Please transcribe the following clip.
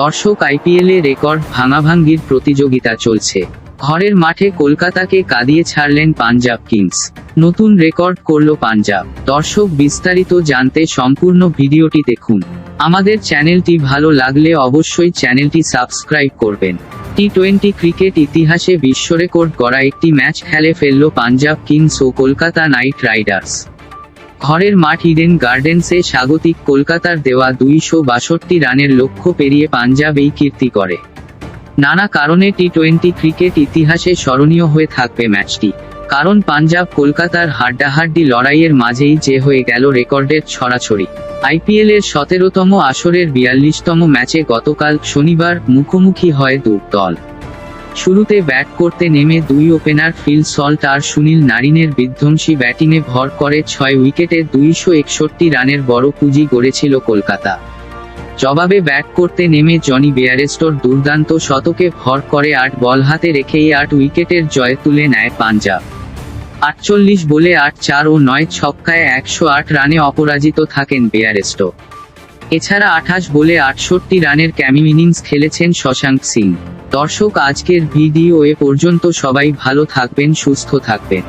দর্শক আইপিএলে রেকর্ড ভাঙাভাঙ্গির প্রতিযোগিতা চলছে। ঘরের মাঠে কলকাতাকে কাঁদিয়ে ছাড়লেন পাঞ্জাব কিংস। নতুন রেকর্ড করল পাঞ্জাব। দর্শক বিস্তারিত জানতে সম্পূর্ণ ভিডিওটি দেখুন। আমাদের চ্যানেলটি ভালো লাগলে অবশ্যই চ্যানেলটি সাবস্ক্রাইব করবেন। টি টোয়েন্টি ক্রিকেট ইতিহাসে বিশ্ব রেকর্ড করা একটি ম্যাচ খেলে ফেলল পাঞ্জাব কিংস ও কলকাতা নাইট রাইডার্স। ঘরের মাঠ ইডেন গার্ডেন্সে স্বাগতিক কলকাতার দেওয়া দুইশো বাষট্টি রানের লক্ষ্য পেরিয়ে পাঞ্জাব এই কীর্তি করে। নানা কারণে টি টোয়েন্টি ক্রিকেট ইতিহাসে স্মরণীয় হয়ে থাকবে ম্যাচটি। কারণ পাঞ্জাব কলকাতার হাড্ডাহাড্ডি লড়াইয়ের মাঝেই যে হয়ে গেল রেকর্ডের ছড়াছড়ি। আইপিএল এর সতেরোতম আসরের বিয়াল্লিশতম ম্যাচে গতকাল শনিবার মুখোমুখি হয় দু দল। শুরুতে ব্যাট করতে নেমে দুই ওপেনার ফিল সল্ট আর সুনীল নারিনের বিধ্বংসী ব্যাটিংয়ে ভর করে ছয় উইকেটে দুইশো একষট্টি রানের বড় পুঁজি গড়েছিল কলকাতা। জবাবে ব্যাট করতে নেমে জনি বেয়ারেস্টোর দুর্দান্ত শতকে ভর করে আট বল হাতে রেখেই আট উইকেটের জয় তুলে নেয় পাঞ্জাব। আটচল্লিশ বলে আট চার ও নয় ছক্কায় একশো আট রানে অপরাজিত থাকেন বেয়ারেস্টো। এছাড়া আঠাশ বলে আটষট্টি রানের ক্যামি ইনিংস খেলেছেন শশাঙ্ক সিং। দর্শক আজকের ভিডিও এ পর্যন্ত সবাই ভালো থাকবেন সুস্থ থাকবেন।